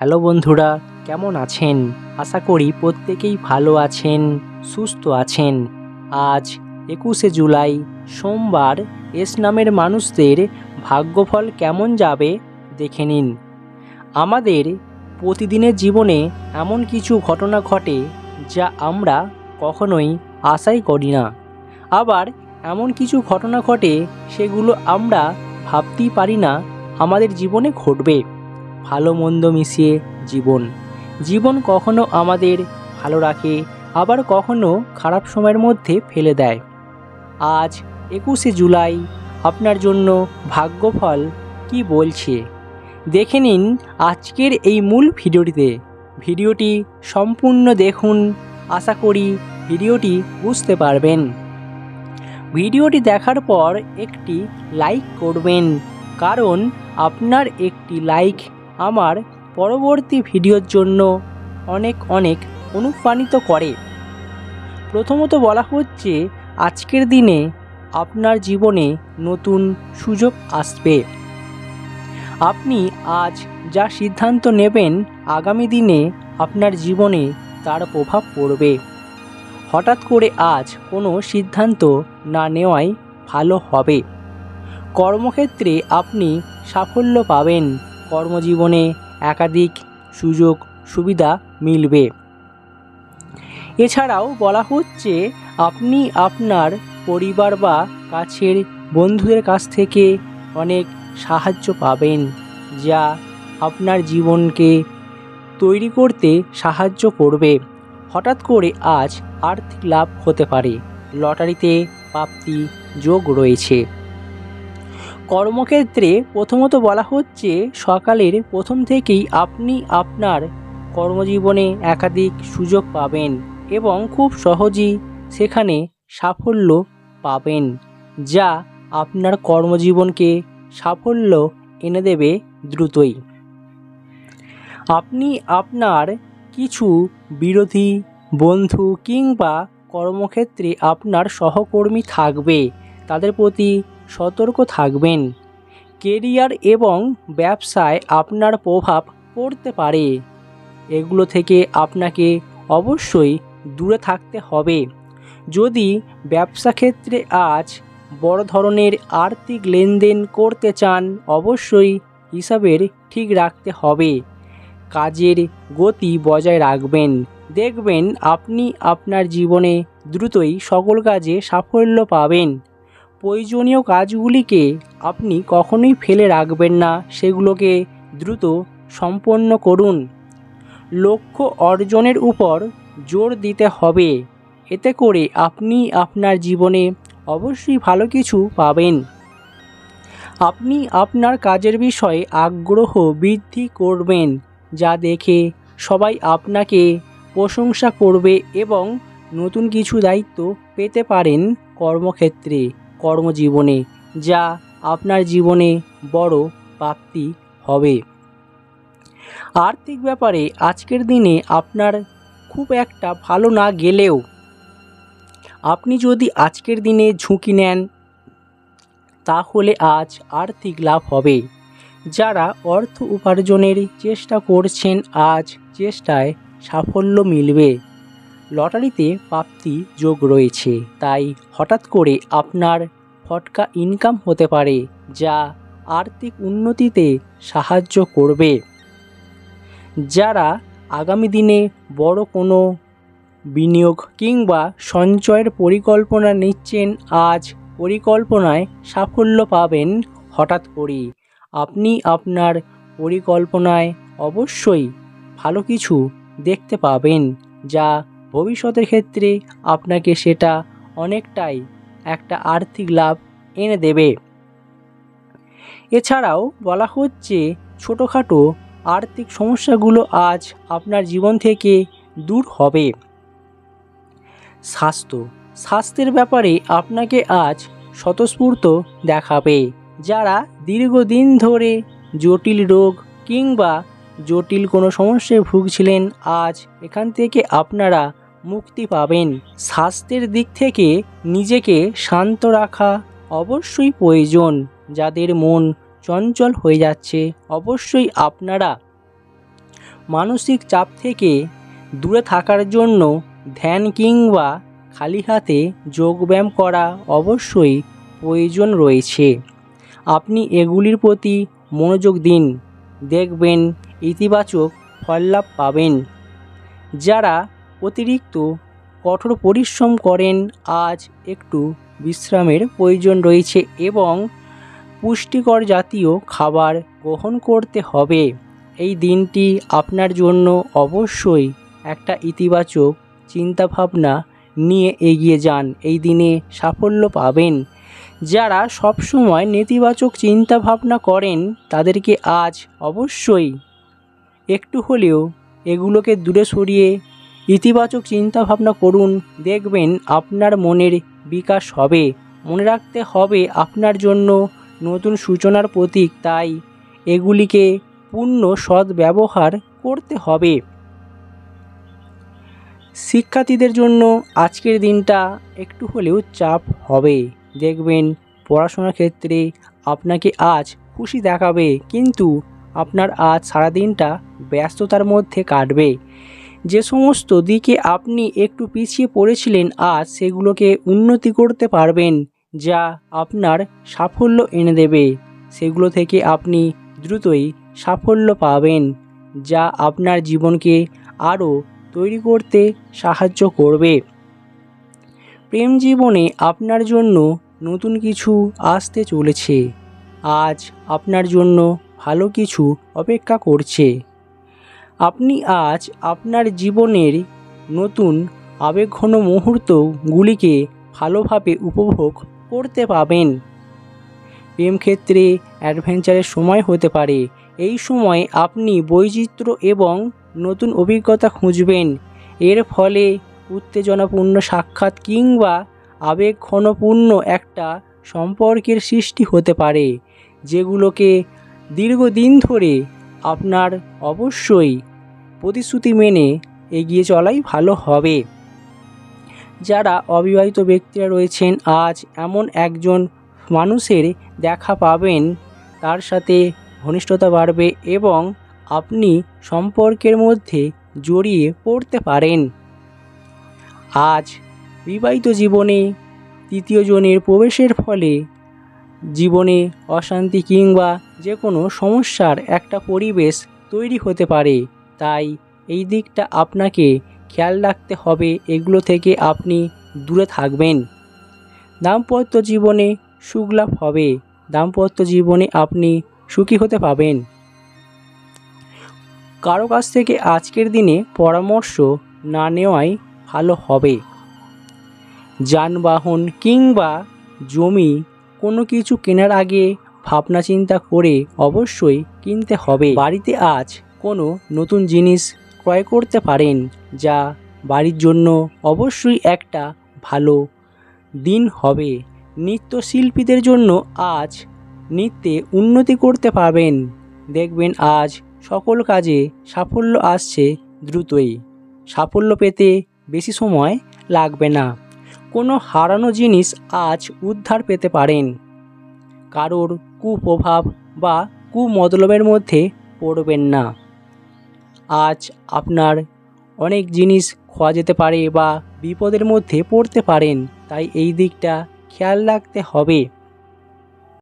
Hello বন্ধুরা, কেমন আছেন? আশা করি প্রত্যেকেই ভালো আছেন, সুস্থ আছেন। আজ একুশে জুলাই, সোমবার, এস নামের মানুষদের ভাগ্যফল কেমন যাবে দেখে নিন। আমাদের প্রতিদিনের জীবনে এমন কিছু ঘটনা ঘটে যা আমরা কখনোই আশাই করি না। আবার এমন কিছু ঘটনা ঘটে সেগুলো আমরা ভাবতেই পারি না, আমাদের জীবনে ঘটবে। ভালো মন্দ মিশিয়ে জীবন। জীবন কখনো আমাদের ভালো রাখে, আবার কখনো খারাপ সময়ের মধ্যে ফেলে দেয়। আজ একুশে জুলাই, আপনার জন্য ভাগ্যফল কি বলছে? দেখে নিন আজকের এই মূল ভিডিওটিতে। ভিডিওটি সম্পূর্ণ দেখুন, আশা করি ভিডিওটি বুঝতে পারবেন। ভিডিওটি দেখার পর একটি লাইক করবেন, কারণ আপনার একটি লাইক আমার পরবর্তী ভিডিওর জন্য অনেক অনেক অনুপ্রাণিত করে। প্রথমত বলা হচ্ছে, আজকের দিনে আপনার জীবনে নতুন সুযোগ আসবে। আপনি আজ যা সিদ্ধান্ত নেবেন, আগামী দিনে আপনার জীবনে তার প্রভাব পড়বে। হঠাৎ করে আজ কোনো সিদ্ধান্ত না নেওয়াই ভালো হবে। কর্মক্ষেত্রে আপনি সাফল্য পাবেন। কর্মজীবনে একাধিক সুযোগ সুবিধা মিলবে। এছাড়াও বলা হচ্ছে, আপনি আপনার পরিবার বা কাছের বন্ধুদের কাছ থেকে অনেক সাহায্য পাবেন, যা আপনার জীবনকে তৈরি করতে সাহায্য করবে। হঠাৎ করে আজ আর্থিক লাভ হতে পারে। লটারিতে প্রাপ্তি যোগ রয়েছে। কর্মক্ষেত্রে প্রথমত বলা হচ্ছে, সকালের প্রথম থেকেই আপনি আপনার কর্মজীবনে একাধিক সুযোগ পাবেন এবং খুব সহজেই সেখানে সাফল্য পাবেন, যা আপনার কর্মজীবনকে সাফল্য এনে দেবে দ্রুতই। আপনি আপনার কিছু বিরোধী বন্ধু কিংবা কর্মক্ষেত্রে আপনার সহকর্মী থাকবে, তাদের প্রতি সতর্ক থাকবেন। কেরিয়ার এবং ব্যবসায় আপনার প্রভাব পড়তে পারে। এগুলো থেকে আপনাকে অবশ্যই দূরে থাকতে হবে। যদি ব্যবসা ক্ষেত্রে আজ বড় ধরনের আর্থিক লেনদেন করতে চান, অবশ্যই হিসাবের ঠিক রাখতে হবে। কাজের গতি বজায় রাখবেন। দেখবেন আপনি আপনার জীবনে দ্রুতই সকল কাজে সাফল্য পাবেন। প্রয়োজনীয় কাজগুলিকে আপনি কখনোই ফেলে রাখবেন না, সেগুলোকে দ্রুত সম্পন্ন করুন। লক্ষ্য অর্জনের উপর জোর দিতে হবে। এতে করে আপনি আপনার জীবনে অবশ্যই ভালো কিছু পাবেন। আপনি আপনার কাজের বিষয়ে আগ্রহ বৃদ্ধি করবেন, যা দেখে সবাই আপনাকে প্রশংসা করবে এবং নতুন কিছু দায়িত্ব পেতে পারেন কর্মক্ষেত্রে। কর্মজীবনে, যা আপনার জীবনে বড় প্রাপ্তি হবে। আর্থিক ব্যাপারে আজকের দিনে আপনার খুব একটা ভালো না গেলেও, আপনি যদি আজকের দিনে ঝুঁকি নেন, তাহলে আজ আর্থিক লাভ হবে। যারা অর্থ উপার্জনের চেষ্টা করছেন, আজ চেষ্টায় সাফল্য মিলবে। লটারিতে প্রাপ্তি যোগ রয়েছে, তাই হঠাৎ করে আপনার ফটকা ইনকাম হতে পারে, যা আর্থিক উন্নতিতে সাহায্য করবে। যারা আগামী দিনে বড় কোনো বিনিয়োগ কিংবা সঞ্চয়ের পরিকল্পনা নিচ্ছেন, আজ পরিকল্পনায় সাফল্য পাবেন হঠাৎ করে আপনি আপনার পরিকল্পনায় অবশ্যই ভালো কিছু দেখতে পাবেন, যা ভবিষ্যতের ক্ষেত্রে আপনাকে সেটা অনেকটাই একটা আর্থিক লাভ এনে দেবে। এছাড়াও বলা হচ্ছে, ছোটোখাটো আর্থিক সমস্যাগুলো আজ আপনার জীবন থেকে দূর হবে। স্বাস্থ্য। স্বাস্থ্যের ব্যাপারে আপনাকে আজ স্বতঃস্ফূর্ত দেখাবে, যারা দীর্ঘদিন ধরে জটিল রোগ কিংবা জটিল কোনো সমস্যায় ভুগছিলেন, আজ এখান থেকে আপনারা মুক্তি পাবেন। স্বাস্থ্যের দিক থেকে নিজেকে শান্ত রাখা অবশ্যই প্রয়োজন। যাদের মন চঞ্চল হয়ে যাচ্ছে, অবশ্যই আপনারা মানসিক চাপ থেকে দূরে থাকার জন্য ধ্যান কিংবা খালি হাতে যোগব্যায়াম করা অবশ্যই প্রয়োজন রয়েছে। আপনি এগুলির প্রতি মনোযোগ দিন। দেখবেন ইতিবাচক ফললাভ পাবেন। যারা অতিরিক্ত কঠোর পরিশ্রম করেন, আজ একটু বিশ্রামের প্রয়োজন রয়েছে এবং পুষ্টিকর জাতীয় খাবার গ্রহণ করতে হবে। এই দিনটি আপনার জন্য অবশ্যই একটা ইতিবাচক চিন্তাভাবনা নিয়ে এগিয়ে যান। এই দিনে সাফল্য পাবেন। যারা সবসময় নেতিবাচক চিন্তাভাবনা করেন, তাদেরকে আজ অবশ্যই একটু হলেও এগুলোকে দূরে সরিয়ে ইতিবাচক চিন্তাভাবনা করুন। দেখবেন আপনার মনের বিকাশ হবে। মনে রাখতে হবে আপনার জন্য নতুন সূচনার প্রতীক, তাই এগুলিকে পূর্ণ সদ্ব্যবহার করতে হবে। শিক্ষার্থীদের জন্য আজকের দিনটা একটু হলেও চাপ হবে। দেখবেন পড়াশোনার ক্ষেত্রে আপনাকে আজ খুশি দেখাবে, কিন্তু আপনার আজ সারাদিনটা ব্যস্ততার মধ্যে কাটবে। যে সমস্ত দিকে আপনি একটু পিছিয়ে পড়েছিলেন, আজ সেগুলোকে উন্নতি করতে পারবেন, যা আপনার সাফল্য এনে দেবে। সেগুলো থেকে আপনি দ্রুতই সাফল্য পাবেন, যা আপনার জীবনকে আরও তৈরি করতে সাহায্য করবে। প্রেম জীবনে আপনার জন্য নতুন কিছু আসতে চলেছে। আজ আপনার জন্য ভালো কিছু অপেক্ষা করছে। আপনি আজ আপনার জীবনের নতুন আবেগঘন মুহূর্তগুলিকে ভালোভাবে উপভোগ করতে পাবেন প্রেম ক্ষেত্রে অ্যাডভেঞ্চারের সময় হতে পারে। এই সময় আপনি বৈচিত্র্য এবং নতুন অভিজ্ঞতা খুঁজবেন। এর ফলে উত্তেজনাপূর্ণ সাক্ষাৎ কিংবা আবেগঘনপূর্ণ একটা সম্পর্কের সৃষ্টি হতে পারে, যেগুলোকে দীর্ঘদিন ধরে আপনার অবশ্যই প্রতিশ্রুতি মেনে এগিয়ে চলাই ভালো হবে। যারা অবিবাহিত ব্যক্তিরা রয়েছেন, আজ এমন একজন মানুষের দেখা পাবেন। তার সাথে ঘনিষ্ঠতা বাড়বে এবং আপনি সম্পর্কের মধ্যে জড়িয়ে পড়তে পারেন। আজ বিবাহিত জীবনে তৃতীয় জনের প্রবেশের ফলে জীবনে অশান্তি কিংবা যে কোনো সমস্যার একটা পরিবেশ তৈরি হতে পারে। তাই এই দিকটা আপনাকে খেয়াল রাখতে হবে, এগুলো থেকে আপনি দূরে থাকবেন। দাম্পত্য জীবনে সুখলাভ হবে। দাম্পত্য জীবনে আপনি সুখী হতে পাবেন। কারও কাছ থেকে আজকের দিনে পরামর্শ না নেওয়াই ভালো হবে। যানবাহন কিংবা জমি কোনো কিছু কেনার আগে ভাবনা চিন্তা করে অবশ্যই কিনতে হবে। বাড়িতে আজ কোনো নতুন জিনিস ক্রয় করতে পারেন যা বাড়ির জন্য অবশ্যই একটা ভালো দিন হবে। নৃত্যশিল্পীদের জন্য আজ নৃত্যে উন্নতি করতে পারবেন। দেখবেন আজ সকল কাজে সাফল্য আসছে দ্রুতই। সাফল্য পেতে বেশি সময় লাগবে না। কোনো হারানো জিনিস আজ উদ্ধার পেতে পারেন। কারোর কুপ্রভাব বা কুমতলবের মধ্যে পড়বেন না। আজ আপনার অনেক জিনিস খোয়া যেতে পারে বা বিপদের মধ্যে পড়তে পারেন, তাই এই দিকটা খেয়াল রাখতে হবে।